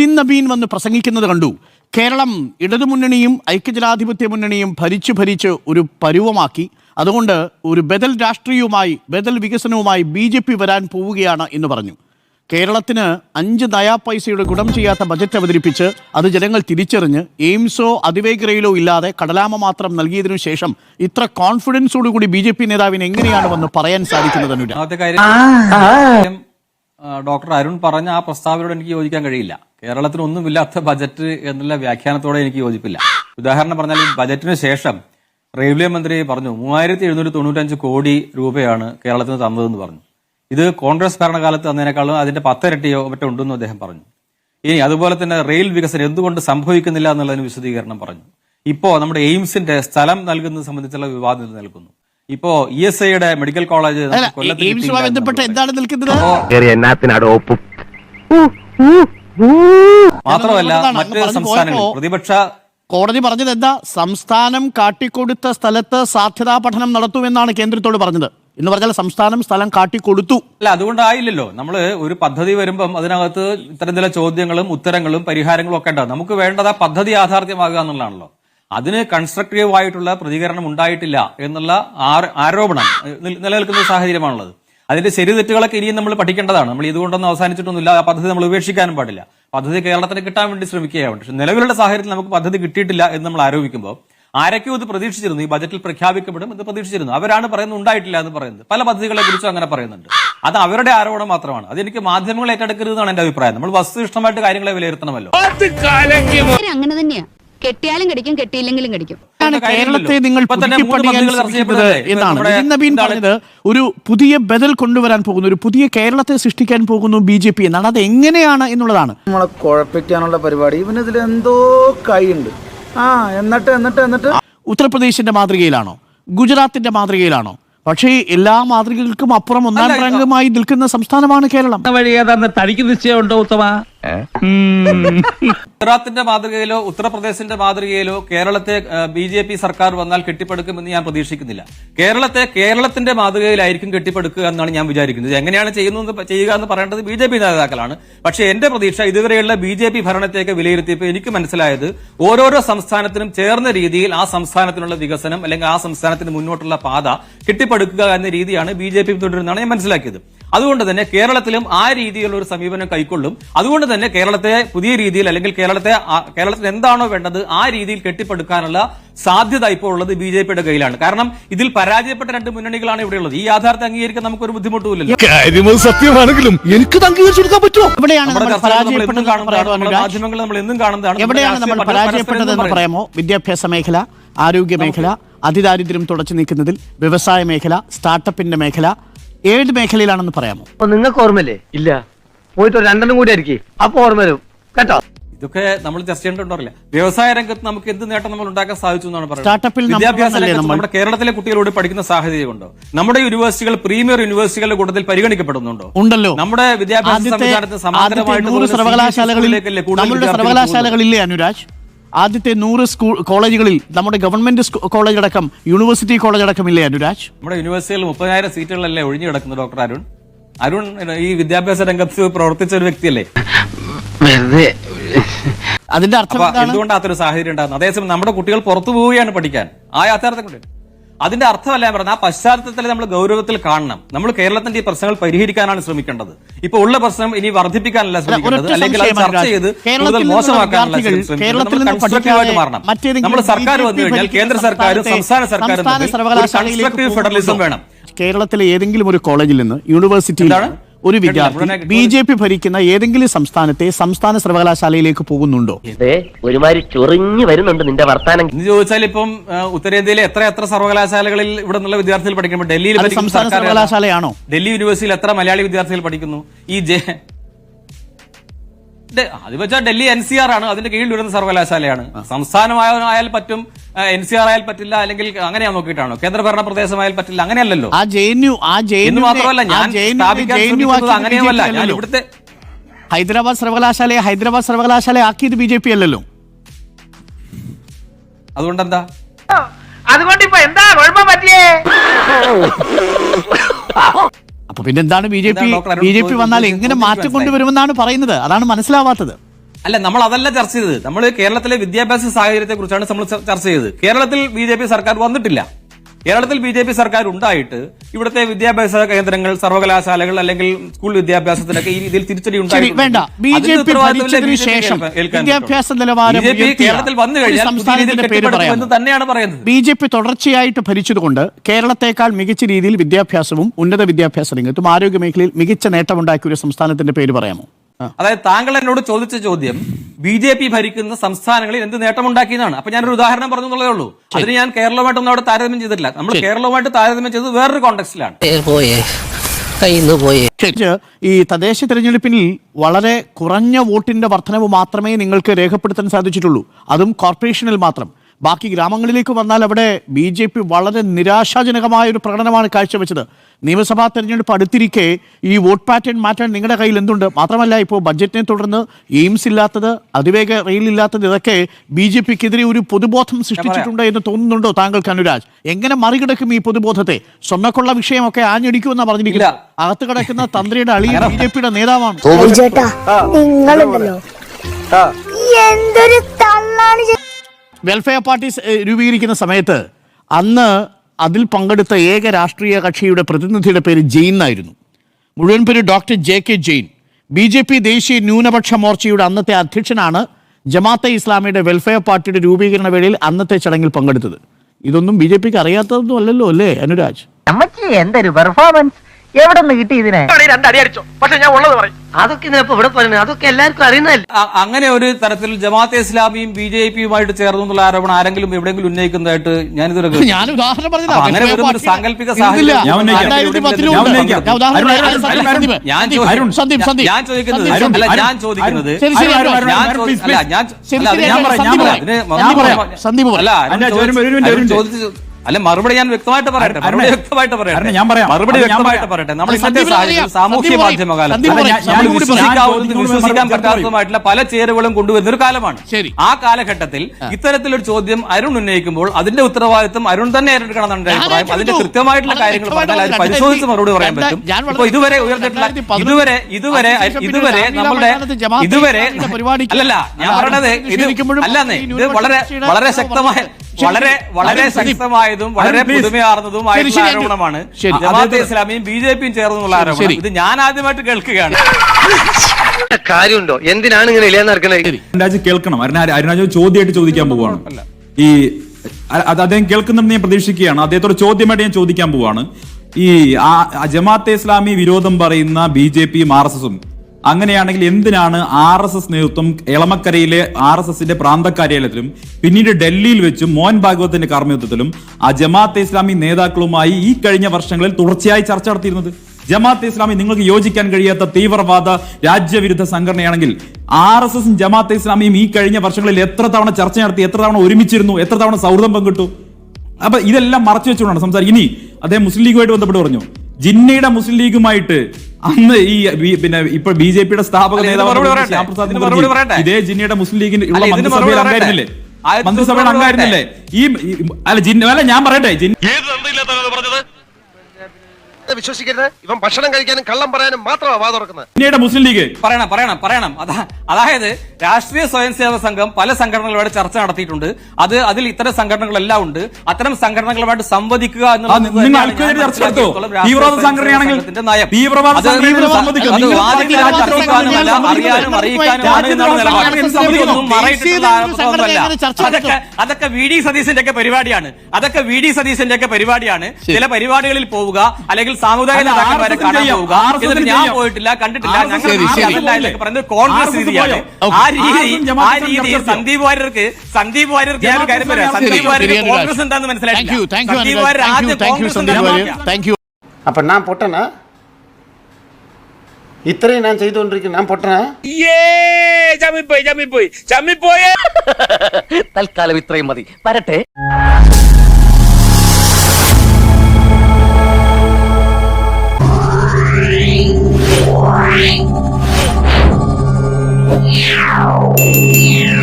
നിതിൻ നബീൻ വന്ന് പ്രസംഗിക്കുന്നത് കണ്ടു. കേരളം ഇടതുമുന്നണിയും ഐക്യജനാധിപത്യ മുന്നണിയും ഭരിച്ചു ഭരിച്ച് ഒരു പരുവമാക്കി. അതുകൊണ്ട് ഒരു ബദൽ രാഷ്ട്രീയവുമായി ബദൽ വികസനവുമായി ബി ജെ പി വരാൻ പോവുകയാണ് എന്ന് പറഞ്ഞു. കേരളത്തിന് അഞ്ച് നയാ പൈസയുടെ ഗുണം ചെയ്യാത്ത ബജറ്റ് അവതരിപ്പിച്ച് അത് ജനങ്ങൾ തിരിച്ചറിഞ്ഞ് എയിംസോ അതിവേഗതയിലോ ഇല്ലാതെ കടലാമ മാത്രം നൽകിയതിനു ശേഷം ഇത്ര കോൺഫിഡൻസോടുകൂടി ബി ജെ പി നേതാവിന് എങ്ങനെയാണ് വന്ന് പറയാൻ സാധിക്കുന്നത് ഡോക്ടർ അരുൺ പറഞ്ഞ ആ പ്രസ്താവനയോട് എനിക്ക് യോജിക്കാൻ കഴിയില്ല. കേരളത്തിന് ഒന്നുമില്ലാത്ത ബജറ്റ് എന്നുള്ള വ്യാഖ്യാനത്തോടെ എനിക്ക് യോജിപ്പില്ല. ഉദാഹരണം പറഞ്ഞാൽ ഈ ബജറ്റിന് ശേഷം റെയിൽവേ മന്ത്രി പറഞ്ഞു മൂവായിരത്തി എഴുന്നൂറ്റി തൊണ്ണൂറ്റഞ്ച് കോടി രൂപയാണ് കേരളത്തിന് തന്നതെന്ന് പറഞ്ഞു. ഇത് കോൺഗ്രസ് ഭരണകാലത്ത് തന്നതിനേക്കാളും അതിന്റെ പത്തിരട്ടിയോ മറ്റോ ഉണ്ടെന്നും അദ്ദേഹം പറഞ്ഞു. ഇനി അതുപോലെ തന്നെ റെയിൽ വികസനം എന്തുകൊണ്ട് സംഭവിക്കുന്നില്ല എന്നുള്ളതിന് വിശദീകരണം പറഞ്ഞു. ഇപ്പോ നമ്മുടെ എയിംസിന്റെ സ്ഥലം നൽകുന്നത് സംബന്ധിച്ചുള്ള വിവാദം നിൽക്കുന്നു ഇപ്പോ ഇ എസ് ഐയുടെ മെഡിക്കൽ കോളേജ് കൊല്ലത്ത് ബന്ധപ്പെട്ട്. എന്താണ് നിൽക്കുന്നത്? മാത്രമല്ല മറ്റു സംസ്ഥാനങ്ങളിൽ പ്രതിപക്ഷ കോടതി പറഞ്ഞത് എന്താ സംസ്ഥാനം കാട്ടിക്കൊടുത്ത സ്ഥലത്ത് സാധ്യതാ പഠനം നടത്തുമെന്നാണ് കേന്ദ്രത്തോട് പറഞ്ഞത്. എന്ന് പറഞ്ഞാൽ സംസ്ഥാനം സ്ഥലം കാട്ടിക്കൊടുത്തു. അല്ല അതുകൊണ്ടായില്ലല്ലോ. നമ്മൾ ഒരു പദ്ധതി വരുമ്പം അതിനകത്ത് ഇത്തരം ചില ചോദ്യങ്ങളും ഉത്തരങ്ങളും പരിഹാരങ്ങളും ഒക്കെ ഉണ്ടാവും. നമുക്ക് വേണ്ടത് ആ പദ്ധതി യാഥാർത്ഥ്യമാകുക എന്നുള്ളതാണല്ലോ. അതിന് കൺസ്ട്രക്റ്റീവ് ആയിട്ടുള്ള പ്രതികരണം ഉണ്ടായിട്ടില്ല എന്നുള്ള ആര- ആരോപണം നിലനിൽക്കുന്ന സാഹചര്യമാണുള്ളത്. അതിന്റെ ശരി തെറ്റുകളൊക്കെ ഇനിയും നമ്മൾ പഠിക്കേണ്ടതാണ്. നമ്മൾ ഇതുകൊണ്ടൊന്നും അവസാനിച്ചിട്ടൊന്നുമില്ല. ആ പദ്ധതി നമ്മൾ ഉപേക്ഷിക്കാനും പാടില്ല. പദ്ധതി കേരളത്തിന് കിട്ടാൻ വേണ്ടി ശ്രമിക്കുകയാണ്. പക്ഷെ നിലവിലുള്ള സാഹചര്യത്തിൽ നമുക്ക് പദ്ധതി കിട്ടിയിട്ടില്ല എന്ന് നമ്മൾ ആരോപിക്കുമ്പോൾ ആരൊക്കെയോ ഇത് പ്രതീക്ഷിച്ചിരുന്നു. ഈ ബജറ്റിൽ പ്രഖ്യാപിക്കപ്പെടും എന്ന് പ്രതീക്ഷിച്ചിരുന്നു. അവരാണ് പറയുന്നത് ഉണ്ടായിട്ടില്ല എന്ന് പറയുന്നത്. പല പദ്ധതികളെ കുറിച്ചും അങ്ങനെ പറയുന്നുണ്ട്. അത് അവരുടെ ആരോപണം മാത്രമാണ്. അതെനിക്ക് മാധ്യമങ്ങളെ ഏറ്റെടുക്കരുതെന്നാണ് എന്റെ അഭിപ്രായം. നമ്മൾ വസ്തുനിഷ്ഠമായിട്ട് കാര്യങ്ങളെ വിലയിരുത്തണമല്ലോ. അങ്ങനെ തന്നെയാ. കെട്ടിയാലും കടിക്കും കെട്ടിയില്ലെങ്കിലും കടിക്കും. കേരളത്തെ നിങ്ങൾ എന്നാണ്. നബീൻ പറഞ്ഞത് ഒരു പുതിയ ബദൽ കൊണ്ടുവരാൻ പോകുന്നു ഒരു പുതിയ കേരളത്തെ സൃഷ്ടിക്കാൻ പോകുന്നു ബി ജെ പി എന്നാണ്. അത് എങ്ങനെയാണ് എന്നുള്ളതാണ്. നമ്മളെ കുഴപ്പിക്കാനുള്ള പരിപാടി. ഇവനിതിൽ എന്തോ കൈയുണ്ട്. ആ എന്നിട്ട് എന്നിട്ട് എന്നിട്ട്? ഉത്തർപ്രദേശിന്റെ മാതൃകയിലാണോ? ഗുജറാത്തിന്റെ മാതൃകയിലാണോ? പക്ഷേ എല്ലാ മാതൃകകൾക്കും അപ്പുറം ഒന്നാം റാങ്കുമായി നിൽക്കുന്ന സംസ്ഥാനമാണ് കേരളം. വഴി ഏതാണ്ട് തനിക്ക് നിശ്ചയമുണ്ടോ ഉത്തമ? ഗുജറാത്തിന്റെ മാതൃകയിലോ ഉത്തർപ്രദേശിന്റെ മാതൃകയിലോ കേരളത്തെ ബി ജെ പി സർക്കാർ വന്നാൽ കെട്ടിപ്പടുക്കുമെന്ന് ഞാൻ പ്രതീക്ഷിക്കുന്നില്ല. കേരളത്തെ കേരളത്തിന്റെ മാതൃകയിലായിരിക്കും കെട്ടിപ്പടുക്കുക എന്നാണ് ഞാൻ വിചാരിക്കുന്നത്. എങ്ങനെയാണ് ചെയ്യുന്നത് ചെയ്യുക എന്ന് പറയേണ്ടത് ബി ജെ പി നേതാക്കളാണ്. പക്ഷേ എന്റെ പ്രതീക്ഷ ഇതുവരെയുള്ള ബി ജെ പി ഭരണത്തെയൊക്കെ വിലയിരുത്തിയപ്പോൾ എനിക്ക് മനസ്സിലായത് ഓരോരോ സംസ്ഥാനത്തിനും ചേർന്ന രീതിയിൽ ആ സംസ്ഥാനത്തിനുള്ള വികസനം അല്ലെങ്കിൽ ആ സംസ്ഥാനത്തിന് മുന്നോട്ടുള്ള പാത കെട്ടിപ്പടുക്കുക എന്ന രീതിയാണ് ബി ജെ പി തുടരുന്നതാണ് ഞാൻ മനസ്സിലാക്കിയത്. അതുകൊണ്ട് തന്നെ കേരളത്തിലും ആ രീതിയിലുള്ള ഒരു സമീപനം കൈക്കൊള്ളും. അതുകൊണ്ട് തന്നെ കേരളത്തെ പുതിയ രീതിയിൽ അല്ലെങ്കിൽ കേരളത്തെ കേരളത്തിൽ കേരളത്തിന് എന്താണോ വേണ്ടത് ആ രീതിയിൽ കെട്ടിപ്പടുക്കാനുള്ള സാധ്യത ഇപ്പോൾ ഉള്ളത് ബി ജെ പിയുടെ കയ്യിലാണ്. കാരണം ഇതിൽ പരാജയപ്പെട്ട രണ്ട് മുന്നണികളാണ് ഇവിടെ ഉള്ളത്. ഈ യാഥാർത്ഥ്യം അംഗീകരിക്കാൻ നമുക്കൊരു ബുദ്ധിമുട്ടുമില്ലല്ലോ. സത്യമാണെങ്കിലും എനിക്ക്? മാധ്യമങ്ങൾ നമ്മൾ എന്നും കാണുന്നതാണ്. എവിടെയാണ് നമ്മൾ പരാജയപ്പെട്ടതെന്ന് പറയാമോ? വിദ്യാഭ്യാസ മേഖല ആരോഗ്യ മേഖല അതിദാരിദ്ര്യം തുടച്ചു നീക്കുന്നതിൽ വ്യവസായ മേഖല സ്റ്റാർട്ടപ്പിന്റെ മേഖല ഏത് മേഖലയിലാണെന്ന് പറയാമോ? അപ്പൊ നിങ്ങൾക്ക് ഓർമ്മയില്ലേ? ഇല്ല. പോയിട്ട് രണ്ടെണ്ണം കൂടി ആയിരിക്കും. അപ്പൊ ഓർമ്മ വരും. കേട്ടോ? ഇതൊക്കെ നമ്മൾ ചർച്ച ചെയ്യേണ്ടതുണ്ടറിയില്ല വ്യവസായ രംഗത്ത് നമുക്ക് എന്ത് നേട്ടം നമ്മൾ ഉണ്ടാക്കാൻ സാധിച്ചു എന്നാണ് പറയുന്നത്. വിദ്യാഭ്യാസ രംഗത്ത്? നമ്മുടെ കേരളത്തിലെ കുട്ടികളോട് പഠിക്കുന്ന സാഹചര്യമുണ്ടോ നമ്മുടെ യൂണിവേഴ്സിറ്റികൾ പ്രീമിയർ യൂണിവേഴ്സിറ്റികളുടെ കൂട്ടത്തിൽ പരിഗണിക്കപ്പെടുന്നുണ്ടോ? ഉണ്ടല്ലോ. നമ്മുടെ വിദ്യാഭ്യാസ സർവകലാശാലകളിൽ സ്കൂളിലേക്കല്ലേ കൂടുതൽ സർവകലാശാലകളില്ലേ അനുരാജ്? ആദ്യത്തെ നൂറ് സ്കൂൾ കോളേജുകളിൽ നമ്മുടെ ഗവൺമെന്റ് കോളേജ് അടക്കം യൂണിവേഴ്സിറ്റി കോളേജ് അടക്കം ഇല്ലേ അനുരാജ് നമ്മുടെ യൂണിവേഴ്സിറ്റിയിൽ മുപ്പതിനായിരം സീറ്റുകളല്ലേ ഒഴിഞ്ഞു കിടക്കുന്നത് ഡോക്ടർ അരുൺ? അരുൺ ഈ വിദ്യാഭ്യാസ രംഗത്ത് പ്രവർത്തിച്ച ഒരു വ്യക്തിയല്ലേ? അതിന്റെ അർത്ഥം എന്തുകൊണ്ടാത്തൊരു എന്തുകൊണ്ടാണ് അതൊരു സാഹചര്യം ഉണ്ടാകുന്നത്? അതേസമയം നമ്മുടെ കുട്ടികൾ പുറത്തു പോവുകയാണ് പഠിക്കാൻ. ആ യാഥാർത്ഥ്യം കൊണ്ട് അതിന്റെ അർത്ഥമല്ല ഞാൻ പറഞ്ഞത്. ആ പശ്ചാത്തലത്തിൽ നമ്മൾ ഗൗരവത്തിൽ കാണണം. നമ്മൾ കേരളത്തിന്റെ ഈ പ്രശ്നങ്ങൾ പരിഹരിക്കാനാണ് ശ്രമിക്കേണ്ടത്. ഇപ്പൊ ഉള്ള പ്രശ്നം ഇനി വർദ്ധിപ്പിക്കാനല്ല ശ്രമിക്കേണ്ടത്. അല്ലെങ്കിൽ അത് ചർച്ച ചെയ്ത് കൂടുതൽ കൺസ്ട്രക്റ്റീവായിട്ട് മാറണം. നമ്മൾ സർക്കാർ വന്നു കഴിഞ്ഞാൽ കേന്ദ്ര സർക്കാരും സംസ്ഥാന സർക്കാരും ഫെഡറലിസം വേണം. കേരളത്തിലെ ഏതെങ്കിലും ഒരു കോളേജിൽ നിന്ന്? നിന്ന് ഒരു വിദ്യാർത്ഥി ബി ജെ പി ഭരിക്കുന്ന ഏതെങ്കിലും സംസ്ഥാനത്തെ സംസ്ഥാന സർവകലാശാലയിലേക്ക് പോകുന്നുണ്ടോ? ഒരുമാതിരി ചൊറിഞ്ഞു വരുന്നുണ്ട് നിന്റെ വർത്താനം എന്ന് ചോദിച്ചാൽ ഇപ്പം ഉത്തരേന്ത്യയിലെ എത്ര എത്ര സർവകലാശാലകളിൽ ഇവിടെ നിന്നുള്ള വിദ്യാർത്ഥികൾ പഠിക്കുമ്പോൾ ഡൽഹിയിൽ സംസ്ഥാന സർവകലാശാലയാണോ? ഡൽഹി യൂണിവേഴ്സിറ്റിയിൽ എത്ര മലയാളി വിദ്യാർത്ഥികൾ പഠിക്കുന്നു? ഈ അത് വെച്ചാൽ ഡൽഹി എൻ സി ആർ ആണ്. അതിന്റെ കീഴിൽ വരുന്ന സർവകലാശാലയാണ് സംസ്ഥാനമായാൽ പറ്റും എൻ സി ആർ ആയാൽ പറ്റില്ല അല്ലെങ്കിൽ അങ്ങനെയാ നോക്കിയിട്ടാണോ? കേന്ദ്രഭരണ പ്രദേശമായാൽ പറ്റില്ല അങ്ങനെയല്ലല്ലോ. ആ ജെ എൻ യു ആ ജെ മാത്രമല്ല ഞാൻ അങ്ങനെയുമല്ല ഇവിടുത്തെ ഹൈദരാബാദ് സർവകലാശാലയെ ഹൈദരാബാദ് സർവകലാശാല ആക്കിയത് ബി ജെ പി അല്ലല്ലോ. അതുകൊണ്ടെന്താ? അതുകൊണ്ട് ഇപ്പൊ എന്താ കുഴപ്പം പറ്റിയേ? അപ്പൊ പിന്നെ എന്താണ് B J P B J P വന്നാൽ എങ്ങനെ മാറ്റം. കൊണ്ടുവരുമെന്നാണ് പറയുന്നത്. അതാണ് മനസ്സിലാവാത്തത്. അല്ല നമ്മൾ അതല്ല ചർച്ച ചെയ്തത്. നമ്മൾ കേരളത്തിലെ വിദ്യാഭ്യാസ സാഹചര്യത്തെ കുറിച്ചാണ് നമ്മൾ ചർച്ച ചെയ്തത്. കേരളത്തിൽ ബി സർക്കാർ വന്നിട്ടില്ല. കേരളത്തിൽ ബി ജെ പി സർക്കാർ ഉണ്ടായിട്ട് ഇവിടുത്തെ വിദ്യാഭ്യാസ കേന്ദ്രങ്ങൾ സർവകലാശാലകൾ അല്ലെങ്കിൽ സ്കൂൾ വിദ്യാഭ്യാസത്തിനൊക്കെ ഈ രീതിയിൽ തിരിച്ചടി കേരളത്തിൽ വന്നു കഴിഞ്ഞാൽ തന്നെയാണ് പറയുന്നത്. ബി ജെ പി തുടർച്ചയായിട്ട് ഭരിച്ചതുകൊണ്ട് കേരളത്തെക്കാൾ മികച്ച രീതിയിൽ വിദ്യാഭ്യാസവും ഉന്നത വിദ്യാഭ്യാസ രംഗത്തും ആരോഗ്യ മേഖലയിൽ മികച്ച നേട്ടമുണ്ടാക്കിയ ഒരു സംസ്ഥാനത്തിന്റെ പേര് പറയാമോ. അതായത് താങ്കൾ എന്നോട് ചോദിച്ച ചോദ്യം ബി ജെ പി ഭരിക്കുന്ന സംസ്ഥാനങ്ങളിൽ എന്ത് നേട്ടമുണ്ടാക്കിയെന്നാണ്. അപ്പൊ ഞാനൊരു ഉദാഹരണം പറഞ്ഞു എന്നുള്ളതേ ഉള്ളൂ. അതിന് ഞാൻ കേരളവുമായിട്ടൊന്നും അവിടെ താരതമ്യം ചെയ്തിട്ടില്ല. നമ്മൾ കേരളവുമായിട്ട് താരതമ്യം ചെയ്തത് വേറൊരു കോണ്ടെക്സ്റ്റിലാണ് ഈ തദ്ദേശ തെരഞ്ഞെടുപ്പിൽ വളരെ കുറഞ്ഞ വോട്ടിന്റെ വർധനവ് മാത്രമേ നിങ്ങൾക്ക് രേഖപ്പെടുത്താൻ സാധിച്ചിട്ടുള്ളൂ. അതും കോർപ്പറേഷനിൽ മാത്രം. ബാക്കി ഗ്രാമങ്ങളിലേക്ക് വന്നാൽ അവിടെ ബി ജെ പി വളരെ നിരാശാജനകമായ ഒരു പ്രകടനമാണ് കാഴ്ചവെച്ചത്. നിയമസഭാ തെരഞ്ഞെടുപ്പ് അടുത്തിരിക്കെ ഈ വോട്ട് പാറ്റേൺ മാറ്റാൻ നിങ്ങളുടെ കയ്യിൽ എന്തുണ്ട്? മാത്രമല്ല ഇപ്പോൾ ബഡ്ജറ്റിനെ തുടർന്ന് എയിംസ് ഇല്ലാത്തത് അതിവേഗ റെയിൽ ഇല്ലാത്തത് ഇതൊക്കെ ബി ജെ പിക്കെതിരെ ഒരു പൊതുബോധം സൃഷ്ടിച്ചിട്ടുണ്ട് എന്ന് തോന്നുന്നുണ്ടോ താങ്കൾക്ക് അനുരാജ്? എങ്ങനെ മറികടക്കും ഈ പൊതുബോധത്തെ? സ്വർണക്കൊള്ള വിഷയമൊക്കെ ആഞ്ഞടിക്കുമെന്നാണ് പറഞ്ഞിരിക്കുന്നത്. അകത്ത് കിടക്കുന്ന തന്ത്രിയുടെ അളി ബി ജെ പിയുടെ നേതാവാണ്. എന്തൊരു തള്ളാണ് വെൽഫെയർ പാർട്ടി രൂപീകരിക്കുന്ന സമയത്ത് അന്ന് അതിൽ പങ്കെടുത്ത ഏക രാഷ്ട്രീയ കക്ഷിയുടെ പ്രതിനിധിയുടെ പേര് ജെയിൻ ആയിരുന്നു മുഴുവൻ പേര് doctor J K Jain. B J P ദേശീയ ന്യൂനപക്ഷ മോർച്ചയുടെ അന്നത്തെ അധ്യക്ഷനാണ് ജമാഅത്തെ ഇസ്ലാമിയുടെ വെൽഫെയർ പാർട്ടിയുടെ രൂപീകരണ വേളയിൽ അന്നത്തെ ചടങ്ങിൽ പങ്കെടുത്തത്. ഇതൊന്നും ബി ജെ പിക്ക് അറിയാത്തതൊന്നും അല്ലല്ലോ അല്ലേ അനുരാജ്? എന്തൊരു പെർഫോമൻസ് എവിടെ നിന്ന് കിട്ടി ഇതിനെ രണ്ടടി അടിച്ചോ പക്ഷെ ഞാൻ ഉള്ളത് പറയും അതൊക്കെ ഇതിനപ്പോ ഇവിടെ പറയുന്നത് അതൊക്കെ എല്ലാവർക്കും അറിയുന്നതല്ലേ അങ്ങനെ ഒരു തരത്തിൽ ജമാഅത്തെ ഇസ്ലാമിയും ബി ജെ പിയുമായിട്ട് ചേർന്നു എന്നുള്ള ആരോപണം ആരെങ്കിലും എവിടെയെങ്കിലും ഉന്നയിക്കുന്നതായിട്ട് ഞാനിതുവരെ. ഞാൻ ഉദാഹരണം പറഞ്ഞതാ. അങ്ങനെ സാങ്കല്പിക സാഹചര്യം ഞാൻ ഉന്നയിക്കാം. ഞാൻ ഉന്നയിക്കാം. ഞാൻ ഉദാഹരണം അരുൺ, സന്ദീപ്, അരുൺ, സന്ദീപ്, ഞാൻ ചോദിക്കുന്നത് സന്ദീപ്, സന്ദീപ്. ഞാൻ ചോദിക്കുന്നത് അരുൺ, അല്ല ഞാൻ അരുൺ, ചോദിക്കുന്നത് ശരി, ശരി, അല്ല, അരുൺ, ഞാൻ അരുൺ, ചോദി- please, അല്ല, ഞാൻ ശരി, അല്ല, അത് ഞാൻ അരുൺ, പറയാം, സന്ദീപ് ഞാൻ പറയാം. പറയാം. ഇതിന് സന്ദീപ് പറയാം. സന്ദീപ് പറയാം. അല്ല അരുൺ അല്ല, ഒരു ചോദിച്ച- മിനിറ്റ്, ഒരു അരുൺ മിനിറ്റ്. ചോദിച്ച- അല്ല മറുപടി ഞാൻ വ്യക്തമായിട്ട് പറയട്ടെ മറുപടി വ്യക്തമായിട്ട് പറയട്ടെ. ഞാൻ പറയാം. മറുപടി വ്യക്തമായിട്ട് പറയാം. പറയട്ടെ. നമ്മൾ ഇന്നത്തെ സാഹചര്യം സാമൂഹ്യ സന്ദീപ് മാധ്യമ കാലത്ത് സന്ദീപ് ഞാൻ വിശ്വസിക്കാവുന്നതും ചോദിക്കുന്നത് വിശ്വസിക്കാൻ പറ്റാത്തതുമായിട്ടുള്ള പല ചേരുവകളും കൊണ്ടുവരുന്ന ഒരു കാലമാണ്. ആ കാലഘട്ടത്തിൽ ഇത്തരത്തിലൊരു ചോദ്യം അരുൺ ഉന്നയിക്കുമ്പോൾ അതിന്റെ ഉത്തരവാദിത്വം അരുൺ തന്നെ ഏറ്റെടുക്കണം എന്നുള്ള എന്റെ അഭിപ്രായം. അതിന്റെ. കൃത്യമായിട്ടുള്ള കാര്യങ്ങൾ പറഞ്ഞാൽ അത് പരിശോധിച്ച് മറുപടി പറയാൻ പറ്റും. ഇപ്പൊ ഇതുവരെ ഉയർന്നിട്ടുള്ള ഇതുവരെ ഇതുവരെ ഇതുവരെ നമ്മുടെ നമ്മളുടെ ഇതുവരെ അല്ലല്ല ഞാൻ പറഞ്ഞത് ഇത് അല്ലെന്നേ ഇത് വളരെ വളരെ ശക്തമായ വളരെ വളരെ ശക്തമായതും വളരെ പുതുമയാർന്നതുമായിട്ടുള്ള ആരോപണമാണ്. ജമാഅത്തെ ഇസ്ലാമിയും ബി ജെ പിയും ചേർന്നുള്ള. ആരോപണം. ഇത് ഞാൻ ആദ്യമായിട്ട് കേൾക്കുകയാണ്. കാര്യമുണ്ടോ? എന്തിനാണ് ഇങ്ങനെ ഇല്ലാന്ന് നടക്കണേ? കേൾക്കണം. അരുണ അരുണാജ് ചോദ്യമായിട്ട് ചോദിക്കാൻ പോവാണ്. ഈ അത് അദ്ദേഹം കേൾക്കുന്നുണ്ടെന്ന് ഞാൻ പ്രതീക്ഷിക്കുകയാണ്. അദ്ദേഹത്തോട് ചോദ്യമായിട്ട് ഞാൻ ചോദിക്കാൻ പോവാണ്. ഈ ജമാഅത്തെ ഇസ്ലാമി വിരോധം പറയുന്ന ബി ജെ പിയും ആർ എസ് എസും അങ്ങനെയാണെങ്കിൽ എന്തിനാണ് ആർ എസ് എസ് നേതൃത്വം എളമക്കരയിലെ ആർ എസ് എസിന്റെ പ്രാന്ത കാര്യാലയത്തിലും പിന്നീട് ഡൽഹിയിൽ വെച്ചും മോഹൻ ഭാഗവത്തിന്റെ കർമ്മയുദ്ധത്തിലും ആ ജമാഅത്തെ ഇസ്ലാമി നേതാക്കളുമായി ഈ കഴിഞ്ഞ വർഷങ്ങളിൽ തുടർച്ചയായി ചർച്ച നടത്തിയിരുന്നത്? ജമാഅത്തെ ഇസ്ലാമി നിങ്ങൾക്ക് യോജിക്കാൻ കഴിയാത്ത തീവ്രവാദ രാജ്യവിരുദ്ധ സംഘടനയാണെങ്കിൽ ആർ എസ് എസും ജമാഅത്തെ ഇസ്ലാമിയും ഈ കഴിഞ്ഞ വർഷങ്ങളിൽ എത്ര തവണ ചർച്ച നടത്തി എത്ര തവണ ഒരുമിച്ചിരുന്നു എത്ര തവണ സൗഹൃദം പങ്കിട്ടു? അപ്പൊ ഇതെല്ലാം മറച്ചു വെച്ചുകൊണ്ടാണ് സംസാരിക്കും ഇനി അദ്ദേഹം മുസ്ലിം ലീഗുമായിട്ട് ബന്ധപ്പെട്ട് പറഞ്ഞു. ജിന്നയുടെ മുസ്ലിം ലീഗുമായിട്ട് അന്ന് ഈ പിന്നെ ഇപ്പൊ ബി ജെ പിയുടെ സ്ഥാപക നേതാവ്. ഇതേ ജിന്നയുടെ മുസ്ലിം ലീഗിന്റെ മന്ത്രിസഭയുടെ ഉള്ള മന്ത്രിസഭയിൽ മറുപടി അംഗമായിരുന്നില്ലേ ഈ- അല്ല ജിന്ന അല്ല ഞാൻ പറയട്ടെ ജിന്ന വിശ്വസിക്കരുത്. ഇവൻ ഭക്ഷണം കഴിക്കാനും കള്ളം പറയാനും മാത്രമാണ് വാ തുറക്കുന്നത്. പിന്നീട് മുസ്ലിം ലീഗ്. പറയണം പറയണം പറയണം. അതാ അതായത് രാഷ്ട്രീയ സ്വയം സേവക സംഘം പല സംഘടനകളുടെ ചർച്ച നടത്തിയിട്ടുണ്ട്. അത് അതിൽ ഇത്തരം സംഘടനകളെല്ലാം ഉണ്ട്. അത്തരം സംഘടനകളുമായിട്ട് സംവദിക്കുക തീവ്രവാദ സംഘടനയാണെങ്കിൽ. തീവ്രവാദ അറിയാനും അറിയിക്കാനും അതൊക്കെ വി ഡി സതീശന്റെ ഒക്കെ പരിപാടിയാണ്. അതൊക്കെ വി ഡി സതീശന്റെ ഒക്കെ പരിപാടിയാണ് ചില പരിപാടികളിൽ പോവുക അല്ലെങ്കിൽ സാമുദായിക അല്ല, നേതാക്കന്മാരെ RSS കാണാൻ ചെയ്യാം. പോവുക RSS എന്നിട്ട് ഞാൻ ചെയ്യാം. പോയിട്ടില്ല കണ്ടിട്ടില്ല RSS ഞങ്ങൾ ശരി, ശരി. അതല്ല എന്നൊക്കെ പറയുന്നത് കോൺഗ്രസ് RSS രീതിയാണ് പോയോ? ആ Okay. രീതി RSS ആ ജമാഅത്ത് രീതി ചർച്ച ചെയ്യോ? സന്ദീപ് വാര്യർക്ക് സന്ദീപ് വാര്യർക്ക് ഞാൻ ഒരു കാര്യം പറയാം ജമാഅത്ത് സന്ദീപ് ശരി, വാര്യർക്ക് ശരി, കോൺഗ്രസ് എന്താന്ന് താങ്ക് യു മനസ്സിലായിട്ടില്ല thank you Sandeep Warrier thank you ആദ്യം താങ്ക് യു കോൺഗ്രസ് സന്ദീപ് എന്താ വാര്യർ താങ്ക് യു அப்போ நான் பொட்டனா இத்தனையும் நான் செய்து கொண்டிருக்கேன் நான் பொட்டனா തൽക്കാലം ഇത്രയും മതി വരട്ടെ Meow. Meow.